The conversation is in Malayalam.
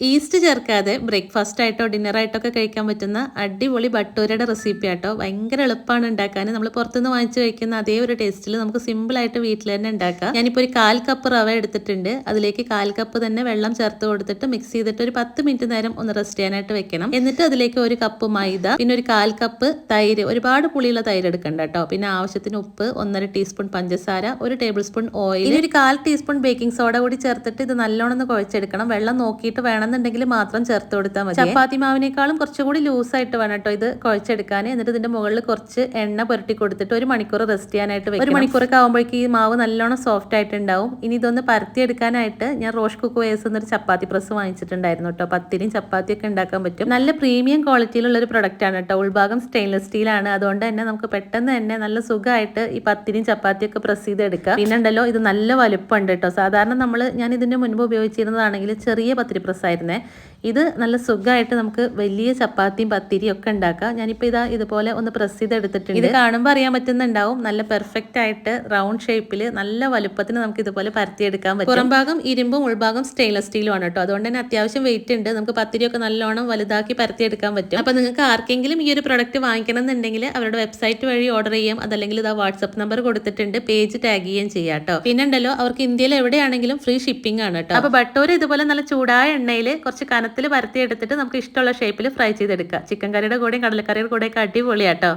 ഈസ്റ്റ് ചേർക്കാതെ ബ്രേക്ക്ഫാസ്റ്റ് ആയിട്ടോ ഡിന്നർ ആയിട്ടോ ഒക്കെ കഴിക്കാൻ പറ്റുന്ന അടിപൊളി ബട്ടൂരയുടെ റെസിപ്പി ആട്ടോ. ഭയങ്കര എളുപ്പമാണ് ഉണ്ടാക്കാൻ. നമ്മൾ പുറത്തുനിന്ന് വാങ്ങിച്ചു കഴിക്കുന്ന അതേ ഒരു ടേസ്റ്റിൽ നമുക്ക് സിമ്പിൾ ആയിട്ട് വീട്ടിൽ തന്നെ ഉണ്ടാക്കാം. ഞാനിപ്പോൾ ഒരു കാൽ കപ്പ് റവ എടുത്തിട്ടുണ്ട്. അതിലേക്ക് കാൽ കപ്പ് തന്നെ വെള്ളം ചേർത്ത് കൊടുത്തിട്ട് മിക്സ് ചെയ്തിട്ട് ഒരു പത്ത് മിനിറ്റ് നേരം ഒന്ന് റെസ്റ്റ് ചെയ്യാനായിട്ട് വെക്കണം. എന്നിട്ട് അതിലേക്ക് ഒരു കപ്പ് മൈദ പിന്നെ ഒരു കാൽ കപ്പ് തൈര്. ഒരുപാട് പുളിയുള്ള തൈര് എടുക്കണ്ട കേട്ടോ പിന്നെ ആവശ്യത്തിന് ഉപ്പ് ഒന്നര ടീസ്പൂൺ പഞ്ചസാര ഒരു ടേബിൾ സ്പൂൺ ഓയിൽ ഇനി ഒരു കാൽ ടീസ്പൂൺ ബേക്കിംഗ് സോഡ കൂടി ചേർത്തിട്ട് ഇത് നല്ലോണം ഒന്ന് കുഴച്ചെടുക്കണം. വെള്ളം നോക്കിയിട്ട് വേണം വേണമെന്നുണ്ടെങ്കിൽ മാത്രം ചേർത്ത് കൊടുത്താൽ മതി. ചപ്പാത്തി മാവിനേക്കാളും കുറച്ചുകൂടി ലൂസായിട്ട് വേണം കേട്ടോ ഇത് കുഴച്ചെടുക്കാൻ. എന്നിട്ട് ഇതിന്റെ മുകളിൽ കുറച്ച് എണ്ണ പുരട്ടി കൊടുത്തിട്ട് ഒരു മണിക്കൂർ റെസ്റ്റ് ചെയ്യാനായിട്ട് ഒരു മണിക്കൂറൊക്കെ ആകുമ്പോഴേക്കും ഈ മാവ് നല്ലോണം സോഫ്റ്റ് ആയിട്ടുണ്ടാവും. ഇനി ഇതൊന്ന് പരത്തിയെടുക്കാനായിട്ട് ഞാൻ റോഷ് കുക്ക് വേസ് എന്നൊരു ചപ്പാത്തി പ്രസ് വാങ്ങിച്ചിട്ടുണ്ടായിരുന്നു കേട്ടോ പത്തിരിയും ചപ്പാത്തിയൊക്കെ ഉണ്ടാക്കാൻ പറ്റും. നല്ല പ്രീമിയം ക്വാളിറ്റിയിലുള്ള ഒരു പ്രൊഡക്റ്റ് ആണ് കേട്ടോ ഉൾഭാഗം സ്റ്റെയിൻലെസ് സ്റ്റീൽ ആണ്. അതുകൊണ്ട് തന്നെ നമുക്ക് പെട്ടെന്ന് തന്നെ നല്ല സുഖമായിട്ട് ഈ പത്തിരിയും ചപ്പാത്തിയൊക്കെ പ്രസ് ചെയ്തെടുക്കാം. പിന്നെ ഉണ്ടല്ലോ ഇത് നല്ല വലുപ്പമുണ്ട് കേട്ടോ സാധാരണ നമ്മൾ ഞാൻ ഇതിന്റെ മുൻപ് ഉപയോഗിച്ചിരുന്നതാണെങ്കിൽ ചെറിയ പത്തിരി പ്രസ് ആയിരുന്നേ ഇത് നല്ല സുഖമായിട്ട് നമുക്ക് വലിയ ചപ്പാത്തിയും പത്തിരിയും ഒക്കെ ഉണ്ടാക്കാം. ഞാനിപ്പോൾ ഇതാ ഇതുപോലെ ഒന്ന് പ്രസ് ചെയ്തെടുത്തിട്ടുണ്ട്. ഇത് കാണുമ്പോൾ അറിയാൻ പറ്റുന്നുണ്ടാവും. നല്ല പെർഫെക്റ്റ് ആയിട്ട് റൗണ്ട് ഷേപ്പിൽ നല്ല വലുപ്പത്തിന് നമുക്ക് ഇതുപോലെ പരത്തിയെടുക്കാൻ പറ്റും. പുറം ഭാഗം ഇരുമ്പും ഉൾഭാഗം സ്റ്റെയിൻലെസ് സ്റ്റീലും ആണ് കേട്ടോ. അതുകൊണ്ട് തന്നെ അത്യാവശ്യം വെയിറ്റ് ഉണ്ട്. നമുക്ക് പത്തിരിയൊക്കെ നല്ലോണം വലുതാക്കി പരത്തിയെടുക്കാൻ പറ്റും. അപ്പോൾ നിങ്ങൾക്ക് ആർക്കെങ്കിലും ഈ ഒരു പ്രൊഡക്റ്റ് വാങ്ങിക്കണം എന്നുണ്ടെങ്കിൽ അവരുടെ വെബ്സൈറ്റ് വഴി ഓർഡർ ചെയ്യാം. അതല്ലെങ്കിൽ ഇതാ വാട്സ്ആപ്പ് നമ്പർ കൊടുത്തിട്ടുണ്ട്. പേജ് ടാഗ് ചെയ്യുകയും ചെയ്യാം കേട്ടോ. പിന്നെ ഉണ്ടല്ലോ അവർക്ക് ഇന്ത്യയിൽ എവിടെയാണെങ്കിലും ഫ്രീ ഷിപ്പിംഗ് ആണ് കേട്ടോ. അപ്പോൾ ബട്ടോർ ഇതുപോലെ നല്ല ചൂടായ എണ്ണയിൽ കുറച്ച് കനത്തിൽ പരത്തി എടുത്തിട്ട് നമുക്ക് ഇഷ്ടമുള്ള ഷേപ്പിൽ ഫ്രൈ ചെയ്തെടുക്കുക ചിക്കൻ കറിയുടെ കൂടെയും കടലക്കറിയുടെ കൂടെയൊക്കെ അടിപൊളിയാട്ടോ.